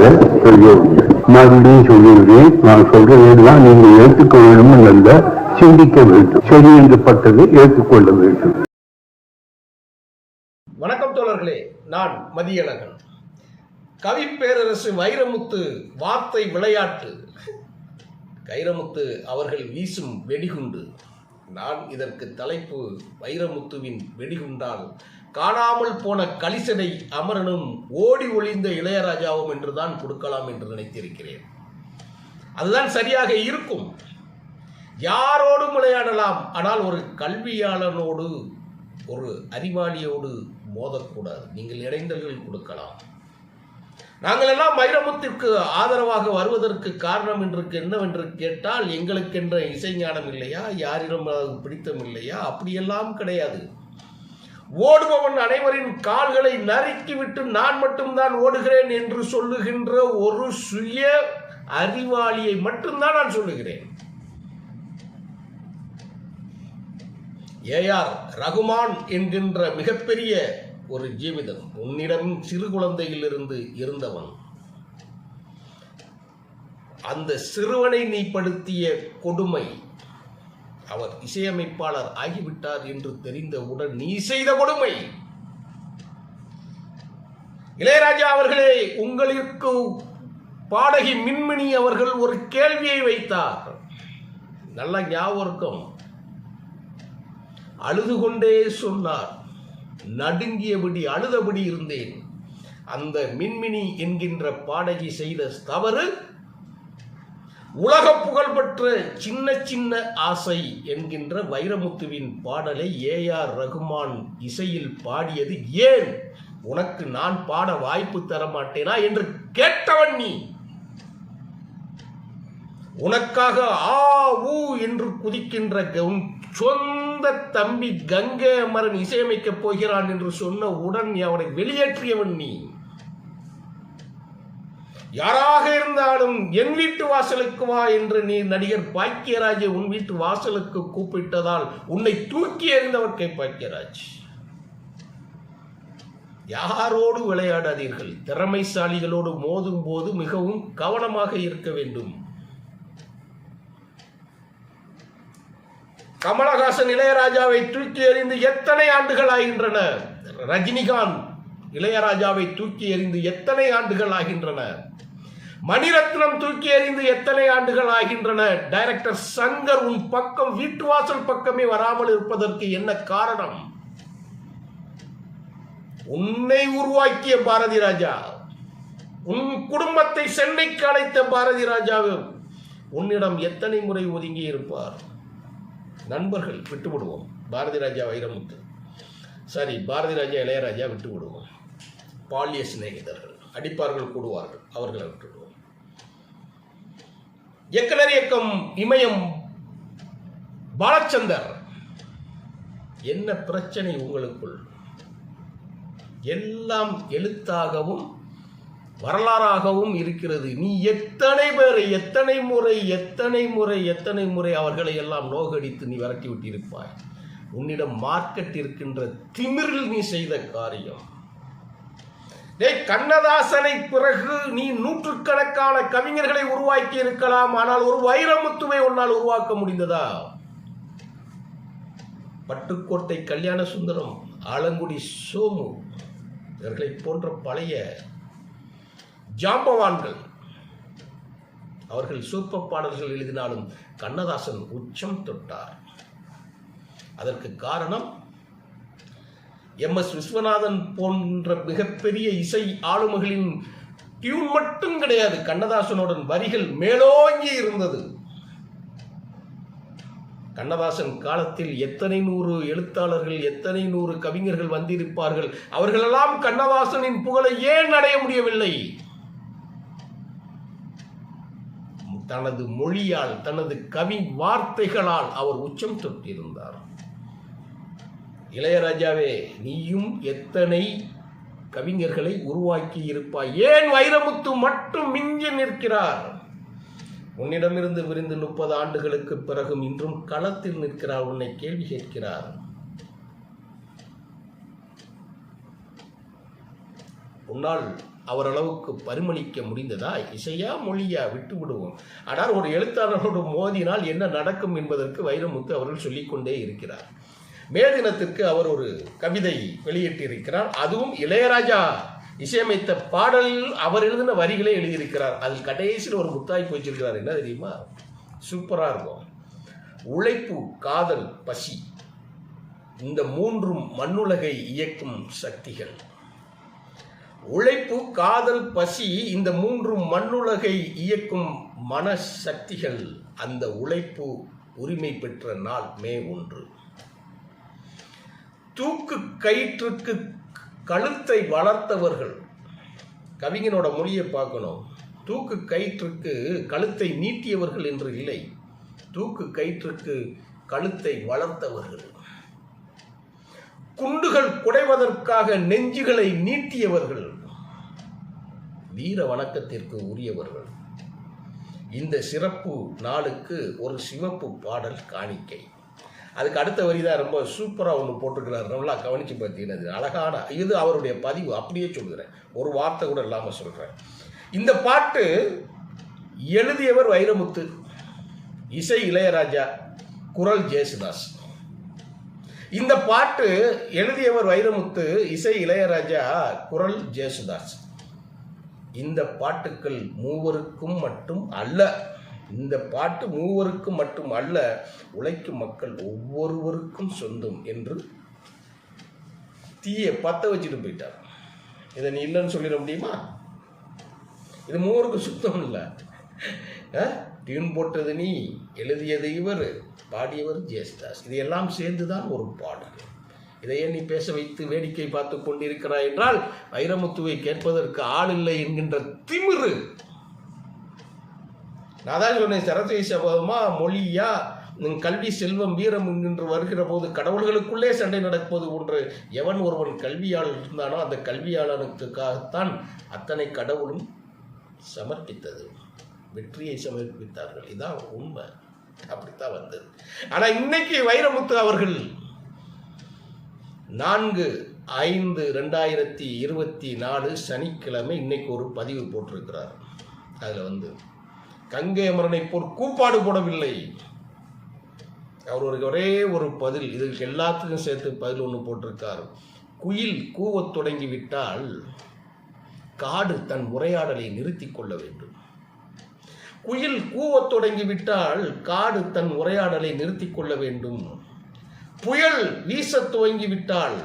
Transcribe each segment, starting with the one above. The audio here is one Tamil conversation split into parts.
அதுமாகவே சொல்லியிருந்தேன் மறுபடியும் சொல்லியிருக்கேன் நான் சொல்றதெல்லாம் நீங்கள் ஏற்றுக்க வேண்டும் அல்ல சிந்திக்க வேண்டும். சரி என்று பட்டதை ஏற்றுக்கொள்ள வேண்டும். வணக்கம் தோழர்களே. நான் மதியழகன். கவி பேரரசு வைரமுத்து வார்த்தை விளையாட்டு. கைரமுத்து அவர்கள் வீசும் வெடிகுண்டு. நான் இதற்கு தலைப்பு வைரமுத்துவின் வெடிகுண்டால் காணாமல் போன கலிசனை அமரனும் ஓடி ஒளிந்த இளையராஜாவும் என்றுதான் கொடுக்கலாம் என்று நினைத்திருக்கிறேன். அதுதான் சரியாக இருக்கும். யாரோடும் விளையாடலாம். ஆனால் ஒரு கல்வியாளனோடு ஒரு அறிவாளியோடு மோதக்கூடாது. நீங்கள் இடைந்தல்கள் கொடுக்கலாம். நாங்கள் எல்லாம் வைரமுத்திற்கு ஆதரவாக வருவதற்கு காரணம் என்று என்னவென்று கேட்டால் எங்களுக்கென்ற இசைஞானம் இல்லையா? யாரிடம் பிடித்தம் இல்லையா? அப்படியெல்லாம் கிடையாது. ஓடுபவன் அனைவரின் கால்களை நறுக்கிவிட்டு நான் மட்டும்தான் ஓடுகிறேன் என்று சொல்லுகின்ற ஒரு சுய அறிவாளியை மட்டும்தான் நான் சொல்லுகிறேன். ஏஆர் ரகுமான் என்கின்ற மிகப்பெரிய ஒரு ஜீவிதம். உன்னிடம் சிறு குழந்தையிலிருந்து இருந்தவன். அந்த சிறுவனை நீ படுத்திய கொடுமை அவர் இசையமைப்பாளர் ஆகிவிட்டார் என்று தெரிந்தவுடன் நீ செய்த கொடுமை. இளையராஜா அவர்களே உங்களுக்கு பாடகி மின்மினி அவர்கள் ஒரு கேள்வியை வைத்தார். நல்ல ஞாபகம். அழுது கொண்டே சொன்னார். நடுங்கியபடி அழுதபடி இருந்தேன். அந்த மின்மினி என்கின்ற பாடகி செய்த தவறு உலக புகழ்பெற்ற சின்ன சின்ன ஆசை என்கின்ற வைரமுத்துவின் பாடலை ஏஆர் ரகுமான் இசையில் பாடியது ஏன்? உனக்கு நான் பாட வாய்ப்பு தர மாட்டேனா என்று கேட்டவன் நீ. உனக்காக ஆ ஊ என்று குதிக்கின்ற உன் சொந்த தம்பி கங்கை அமரன் இசையமைக்கப் போகிறான் என்று சொன்ன உடன் அவனை வெளியேற்றியவன் நீ. யாராக இருந்தாலும் என் வீட்டு வாசலுக்கு வா என்று நீ நடிகர் பாக்கியராஜை உன் வீட்டு வாசலுக்கு கூப்பிட்டதால் உன்னை தூக்கி எறிந்தவர் கே பாக்கியராஜ் யாரோடு விளையாடாதீர்கள். திறமைசாலிகளோடு மோதும் போது மிகவும் கவனமாக இருக்க வேண்டும். கமலஹாசன் இளையராஜாவை தூக்கி எறிந்து எத்தனை ஆண்டுகள் ஆகின்றன? ரஜினிகாந்த் இளையராஜாவை தூக்கி எறிந்து எத்தனை ஆண்டுகள் ஆகின்றன? மணிரத்னம் தூக்கி எறிந்து எத்தனை ஆண்டுகள் ஆகின்றன? டைரக்டர் சங்கர் உன் பக்கம் வீட்டு வாசல் பக்கமே வராமல் இருப்பதற்கு என்ன காரணம்? உன்னை உருவாக்கிய பாரதி ராஜா உன் குடும்பத்தை சென்னைக்கு அழைத்த பாரதி ராஜாவும் உன்னிடம் எத்தனை முறை ஒதுங்கி இருப்பார்? நண்பர்கள் விட்டு விடுவோம் பாரதி ராஜா வைரமுத்து. சரி பாரதி ராஜா இளையராஜா விட்டு விடுவோம் பாலிய சிநேகிதர்கள் அடிப்பார்கள் கூடுவார்கள் அவர்களை விட்டுவிடுவோம். இயக்குனர் இயக்கம் இமயம் பாலச்சந்தர் என்ன பிரச்சனை உங்களுக்குள்? எல்லாம் எழுத்தாகவும் வரலாறாகவும் இருக்கிறது. நீ எத்தனை பேரை எத்தனை முறை எத்தனை முறை எத்தனை முறை அவர்களை எல்லாம் நோகடித்து நீ விரட்டி விட்டிருப்பாய் உன்னிடம் மார்க்கெட் இருக்கின்ற திமிரில் நீ செய்த காரியம். டேய் கண்ணதாசனை பிறகு நீ நூற்றுக்கணக்கான கவிஞர்களை உருவாக்கி இருக்கலாம் ஆனால் ஒரு வைரமுத்துவை உன்னால் உருவாக்க முடிந்ததா? பட்டுக்கோட்டை கல்யாண சுந்தரம் ஆலங்குடி சோமு இவர்களைப் போன்ற பழைய ஜாம்பவான்கள். அவர்கள் சூப்ப பாடல்கள் எழுதினாலும் கண்ணதாசன் உச்சம் தொட்டார். அதற்கு காரணம் எம் எஸ் விஸ்வநாதன் போன்ற மிகப்பெரிய இசை ஆளுமைகளின் டியூன் மட்டும் கிடையாது கண்ணதாசனுடன் வரிகள் மேலோங்கி இருந்தது. கண்ணதாசன் காலத்தில் எத்தனை நூறு எழுத்தாளர்கள் எத்தனை நூறு கவிஞர்கள் வந்திருப்பார்கள்? அவர்களெல்லாம் கண்ணதாசனின் புகழை ஏன் அடைய முடியவில்லை? தனது மொழியால் தனது கவி வார்த்தைகளால் அவர் உச்சம் தொட்டிருந்தார். இளையராஜாவே நீயும் எத்தனை கவிஞர்களை உருவாக்கி இருப்பாய் ஏன் வைரமுத்து மட்டும் மிஞ்சி நிற்கிறார்? உன்னிடமிருந்து விரிந்து முப்பது ஆண்டுகளுக்கு பிறகும் இன்றும் களத்தில் நிற்கிறார் உன்னை கேள்வி கேட்கிறார். உன்னால் அவரளவுக்கு பரிமளிக்க முடிந்ததா? இசையா மொழியா? விட்டு விடுவோம். ஆனால் ஒரு எழுத்தாளரோடு மோதினால் என்ன நடக்கும் என்பதற்கு வைரமுத்து அவர்கள் சொல்லிக்கொண்டே இருக்கிறார். மே தினத்திற்கு அவர் ஒரு கவிதை வெளியிட்டிருக்கிறார். அதுவும் இளையராஜா இசையமைத்த பாடலில் அவர் எழுதின வரிகளே எழுதியிருக்கிறார். அதில் கடைசியில் ஒரு முத்தாய்ப்பு வச்சிருக்கிறார் என்ன தெரியுமா? சூப்பராக இருக்கும். உழைப்பு காதல் பசி. இந்த மூன்றும் மண்ணுலகை இயக்கும் சக்திகள். உழைப்பு காதல் பசி இந்த மூன்றும் மண்ணுலகை இயக்கும் மனசக்திகள். அந்த உழைப்பு உரிமை பெற்ற நாள் மே ஒன்று. தூக்கு கயிற்றுக்கு கழுத்தை வளர்த்தவர்கள். கவிஞனோட மொழியை பார்க்கணும். தூக்கு கயிற்றுக்கு கழுத்தை நீட்டியவர்கள் என்று இல்லை. தூக்கு கயிற்றுக்கு கழுத்தை வளர்த்தவர்கள். குண்டுகள் குடைவதற்காக நெஞ்சுகளை நீட்டியவர்கள். வீர வணக்கத்திற்கு உரியவர்கள். இந்த சிறப்பு நாளுக்கு ஒரு சிவப்பு பாடல் காணிக்கை. அதுக்கு அடுத்த வரி தான் ரொம்ப சூப்பராக ஒன்று போட்டிருக்கிறார் நல்லா கவனித்து பார்த்தீங்கன்னா அது அழகான இது அவருடைய பதிவு அப்படியே சொல்கிறேன் ஒரு வார்த்தை கூட இல்லாமல் சொல்கிறேன் இந்த பாட்டு எழுதியவர் வைரமுத்து இசை இளையராஜா குரல் ஜேசுதாஸ். இந்த பாட்டு எழுதியவர் வைரமுத்து இசை இளையராஜா குரல் ஜேசுதாஸ். இந்த பாட்டுக்கள் மூவருக்கும் மட்டும் அல்ல. இந்த பாட்டு மூவருக்கும் மட்டும் அல்ல உழைக்கும் மக்கள் ஒவ்வொருவருக்கும் சொந்தம் என்று தீயை பற்ற வச்சுட்டு போயிட்டார். இதை நீ இல்லைன்னு சொல்லிட முடியுமா? இது மூவருக்கு சுத்தம் இல்லை. டியூன் போட்டது நீ எழுதியது இவர் பாடியவர் ஜேஸ்தாஸ் இது எல்லாம் சேர்ந்து தான் ஒரு பாடல். இதையே நீ பேச வைத்து வேடிக்கை பார்த்து கொண்டிருக்கிறாய் என்றால் வைரமுத்துவை கேட்பதற்கு ஆள் இல்லை என்கின்ற திமிரு நான் தான் சொன்னேன் சரஸ்வதி சபதமா மொழியா கல்வி செல்வம் வீரம் என்று வருகிற போது கடவுள்களுக்குள்ளே சண்டை நடப்பது ஒன்று. எவன் ஒருவன் கல்வியாளர் இருந்தானோ அந்த கல்வியாளனுக்காகத்தான் அத்தனை கடவுளும் சமர்ப்பித்தது. வெற்றியை சமர்ப்பித்தார்கள். இதான் உண்மை. அப்படித்தான் வந்தது. ஆனால் இன்னைக்கு வைரமுத்து அவர்கள் நான்கு ஐந்து ரெண்டாயிரத்தி இருபத்தி நாலு சனிக்கிழமை இன்னைக்கு ஒரு பதிவு போட்டிருக்கிறார். அதில் வந்து கங்கை அமரனை போல் கூப்பாடு போடவில்லை. அவர் ஒரு ஒரே ஒரு பதில் இதுக்கு எல்லாத்துக்கும் சேர்த்து பதில் ஒன்று போட்டிருக்கார். குயில் கூவத் தொடங்கி விட்டால் காடு தன் உரையாடலை நிறுத்திக் கொள்ள வேண்டும். குயில் கூவத் தொடங்கி விட்டால் காடு தன் உரையாடலை நிறுத்திக் கொள்ள வேண்டும். புயல் வீச துவங்கி விட்டால்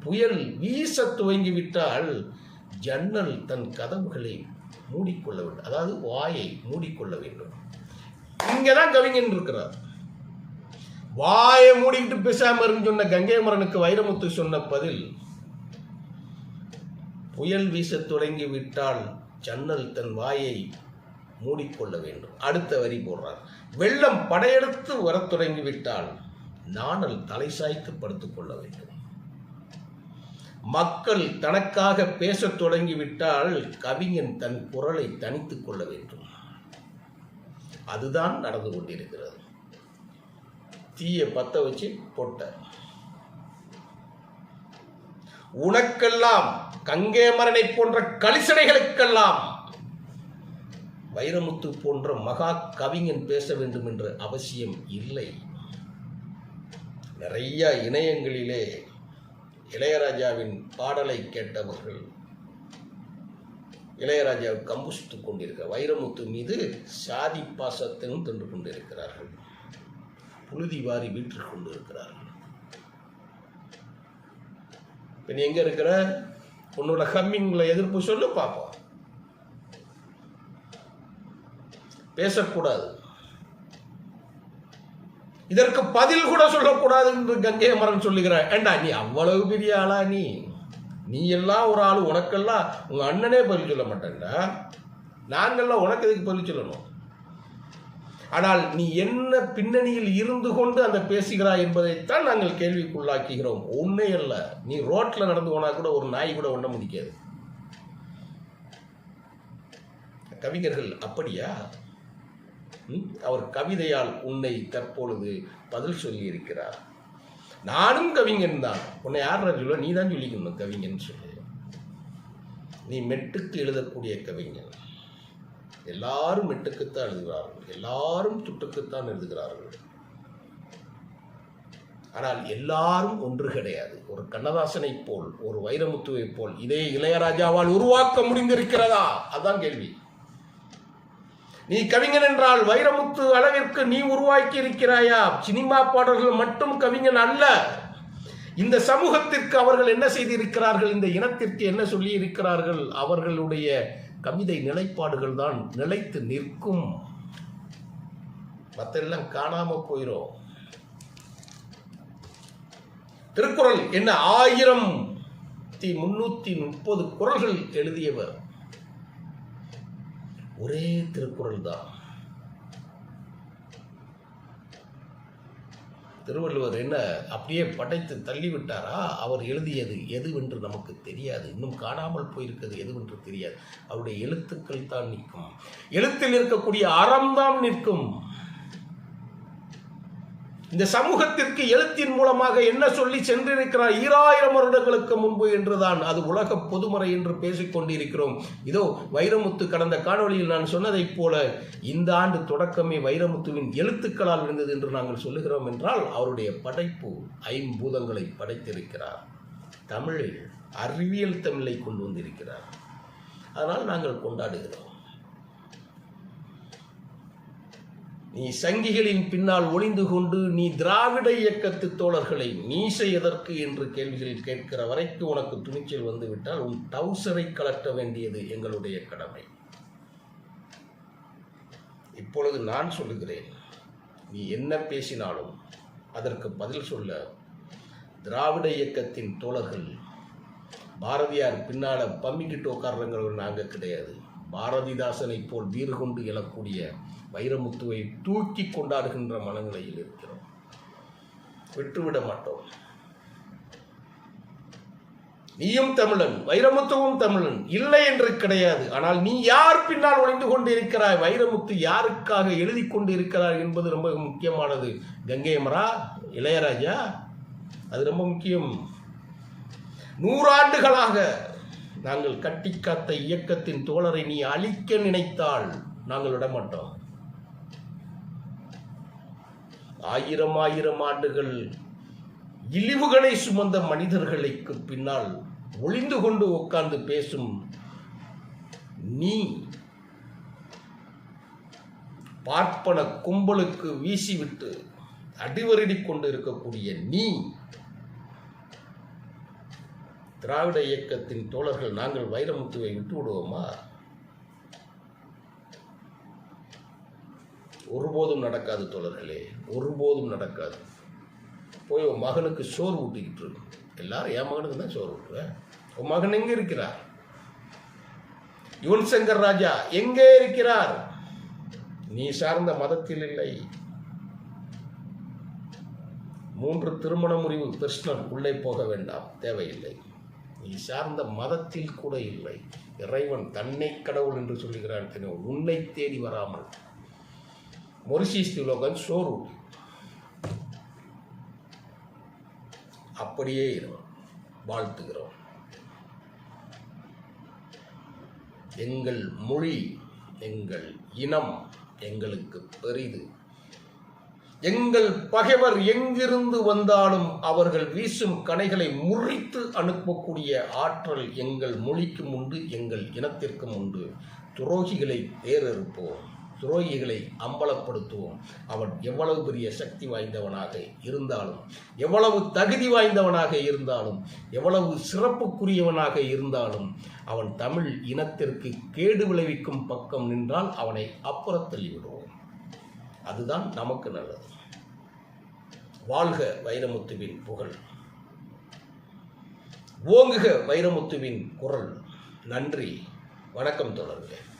புயல் வீச துவங்கி விட்டால் ஜன்னல் தன் கதவுகளை மூடிக்கொள்ள வேண்டும். அதாவது வாயை மூடிக்கொள்ள வேண்டும். இங்கதான் கவிஞன் இருக்கிறார். வாயை மூடிக்கிட்டு பேசாமருன்னு சொன்ன கங்கை மரனுக்கு வைரமுத்து சொன்ன பதில் புயல் வீசத் தொடங்கி விட்டால் ஜன்னல் தன் வாயை மூடிக்கொள்ள வேண்டும். அடுத்த வரி போடுறார். வெள்ளம் படையெடுத்து வரத் தொடங்கிவிட்டால் நாணல் தலை சாய்த்து படுத்துக்கொள்ள வேண்டும். மக்கள் தனக்காக பேசத் தொடங்கிவிட்டால் கவிஞன் தன் குரலை தனித்துக் கொள்ள வேண்டும். அதுதான் நடந்து கொண்டிருக்கிறது. தீயை பத்த வச்சு போட்ட. உனக்கெல்லாம் கங்கே மரனை போன்ற கலிசடைகளுக்கெல்லாம் வைரமுத்து போன்ற மகா கவிஞன் பேச வேண்டும் என்ற அவசியம் இல்லை. நிறைய இணையங்களிலே இளையராஜாவின் பாடலை கேட்டவர்கள் இளையராஜா கம்புஸ்து கொண்டிருக்க வைரமுத்து மீது சாதி பாசத்தையும் தின்று கொண்டிருக்கிறார்கள். புழுதி வாரி வீற்றிக் கொண்டிருக்கிறார்கள். இப்போ நீ எங்கே இருக்கிற? உன்னோட கம்மிங்கில் எதிர்ப்பு சொல்லு பார்ப்போம் பேசக்கூடாது. இதற்கு பதில் கூட சொல்லக்கூடாது என்று கங்கை அமரன் சொல்லுகிறார். ஏண்டா நீ அவ்வளவு பெரிய ஆளா நீ? நீ எல்லாம் ஒரு ஆள் உனக்கெல்லாம் உங்க அண்ணனே பதில் சொல்ல மாட்டேன்டா. நாங்கெல்லாம் உனக்கு எதுக்கு பதில் சொல்லணும்? ஆனால் நீ என்ன பின்னணியில் இருந்து கொண்டு அந்த பேசுகிறாய் என்பதைத்தான் நாங்கள் கேள்விக்குள்ளாக்குகிறோம். ஒன்றே அல்ல நீ ரோட்டில் நடந்து போனால் கூட ஒரு நாய் கூட ஒண்ண முடிக்காது கவிஞர்கள் அப்படியா? அவர் கவிதையால் உன்னை தற்பொழுது பதில் சொல்லி இருக்கிறார் நானும் கவிஞன் தான். உன்னை யார் சொல்ல நீ தான் சொல்லிக்கணும் கவிஞன் சொல்லி. நீ மெட்டுக்கு எழுதக்கூடிய கவிஞன். எல்லாரும் மெட்டுக்குத்தான் எழுதுகிறார்கள். எல்லாரும் துட்டுக்குத்தான் எழுதுகிறார்கள். ஆனால் எல்லாரும் ஒன்று கிடையாது. ஒரு கண்ணதாசனைப் போல் ஒரு வைரமுத்துவைப் போல் இதே இளையராஜாவால் உருவாக்க முடிந்திருக்கிறதா? அதான் கேள்வி. நீ கவிஞன் என்றால் வைரமுத்து அளவிற்கு நீ உருவாக்கி இருக்கிறாயா சினிமா பாடல்கள் மட்டும் கவிஞன் அல்ல. இந்த சமூகத்திற்கு அவர்கள் என்ன செய்திருக்கிறார்கள்? இந்த இனத்திற்கு என்ன சொல்லி இருக்கிறார்கள் அவர்களுடைய கவிதை நிலைப்பாடுகள் தான் நிலைத்து நிற்கும். மற்றெல்லாம் காணாம போயிரும். திருக்குறள் என்ன? ஆயிரம் முன்னூத்தி முப்பது குறள்கள் எழுதியவர். ஒரே திருக்குறள் தான். திருவள்ளுவர் என்ன அப்படியே படைத்து தள்ளிவிட்டாரா? அவர் எழுதியது எதுவென்று நமக்கு தெரியாது. இன்னும் காணாமல் போயிருக்கிறது எதுவென்று தெரியாது. அவருடைய எழுத்துக்கள் தான் நிற்கும். எழுத்தில் இருக்கக்கூடிய அறம் தான் நிற்கும். இந்த சமூகத்திற்கு எழுத்தின் மூலமாக என்ன சொல்லி சென்றிருக்கிறார் ஈராயிரம் வருடங்களுக்கு முன்பு என்றுதான் அது உலக பொதுமறை என்று பேசிக்கொண்டிருக்கிறோம். இதோ வைரமுத்து கடந்த காணொளியில் நான் சொன்னதைப் போல இந்த ஆண்டு தொடக்கமே வைரமுத்துவின் எழுத்துக்களால் விழுந்தது என்று நாங்கள் சொல்லுகிறோம் என்றால் அவருடைய படைப்பு ஐம்பூதங்களை படைத்திருக்கிறார். தமிழில் அறிவியல் தமிழை கொண்டு வந்திருக்கிறார். அதனால் நாங்கள் கொண்டாடுகிறோம். நீ சங்கிகளின் பின்னால் ஒளிந்து கொண்டு நீ திராவிட இயக்கத்து தோழர்களை நீசை எதற்கு என்று கேள்விகள் கேட்கிற வரைக்கும் உனக்கு துணிச்சல் வந்துவிட்டால் உன் டவுசரை கலட்ட வேண்டியது எங்களுடைய கடமை. இப்பொழுது நான் சொல்லுகிறேன் நீ என்ன பேசினாலும் அதற்கு பதில் சொல்ல திராவிட இயக்கத்தின் தோழர்கள் பாரதியார் பின்னால் பம்மிக்கிட்டு உட்கார்றவங்க நாங்கள் கிடையாது. பாரதிதாசனை போல் வீறு கொண்டு எழக்கூடிய வைரமுத்துவை தூக்கி கொண்டாடுகின்ற மனநிலையில் இருக்கிறோம். விட்டுவிட மாட்டோம். நீயும் தமிழன் வைரமுத்துவும் தமிழன் இல்லை என்று கிடையாது. ஆனால் நீ யார் பின்னால் ஒளிந்து கொண்டிருக்கிறாய்? வைரமுத்து யாருக்காக எழுதி கொண்டிருக்கிறார் என்பது ரொம்ப முக்கியமானது. கங்கையமரா இளையராஜா அது ரொம்ப முக்கியம். நூறாண்டுகளாக நாங்கள் கட்டிக்காத்த இயக்கத்தின் தோழரை நீ அழிக்க நினைத்தால் நாங்கள் விடமாட்டோம். ஆயிரம் ஆயிரம் ஆண்டுகள் இழிவுகளை சுமந்த மனிதர்களுக்கு பின்னால் ஒளிந்து கொண்டு உட்கார்ந்து பேசும் நீ பார்ப்பன கும்பலுக்கு வீசிவிட்டு அடிவருடி கொண்டு இருக்கக்கூடிய நீ திராவிட இயக்கத்தின் தோழர்கள் நாங்கள் வைரமுத்துவை விட்டு விடுவோமா ஒருபோதும் நடக்காது தோழர்களே ஒருபோதும் நடக்காது. போய் உன் மகனுக்கு சோறு ஊட்டிக்கிட்டு இருக்கும் எல்லாரும் என் மகனுக்கு தான் சோறு ஊட்டுவேன் உன் மகன் எங்கே இருக்கிறார்? யுவன் சங்கர் ராஜா எங்கே இருக்கிறார்? நீ சார்ந்த மதத்தில் இல்லை. மூன்று திருமண முறிவு கிருஷ்ணன் உள்ளே போக வேண்டாம். தேவையில்லை. சார்ந்த மதத்தில் கூட இல்லை. இறைவன் தன்னை கடவுள் என்று சொல்லுகிறான். தெரியும். உன்னை தேடி வராமல். மொரிசிஸ் திலோகன் சோறு அப்படியே இருக்கும் வாழ்த்துகிறோம். எங்கள் மொழி எங்கள் இனம் எங்களுக்கு பெரிது. எங்கள் பகைவர் எங்கிருந்து வந்தாலும் அவர்கள் வீசும் கணைகளை முறித்து அனுப்பக்கூடிய ஆற்றல் எங்கள் மொழிக்கும் உண்டு எங்கள் இனத்திற்கும் உண்டு. துரோகிகளை வேறறுப்போம் துரோகிகளை அம்பலப்படுத்துவோம். அவன் எவ்வளவு பெரிய சக்தி வாய்ந்தவனாக இருந்தாலும் எவ்வளவு தகுதி வாய்ந்தவனாக இருந்தாலும் எவ்வளவு சிறப்புக்குரியவனாக இருந்தாலும் அவன் தமிழ் இனத்திற்கு கேடு விளைவிக்கும் பக்கம் நின்றால் அவனை அப்புறத்தள்ளிவிடுவோம் அதுதான் நமக்கு நல்லது. வாழ்க வைரமுத்துவின் புகழ். ஓங்குக வைரமுத்துவின் குரல். நன்றி. வணக்கம் தொடர்கிறேன்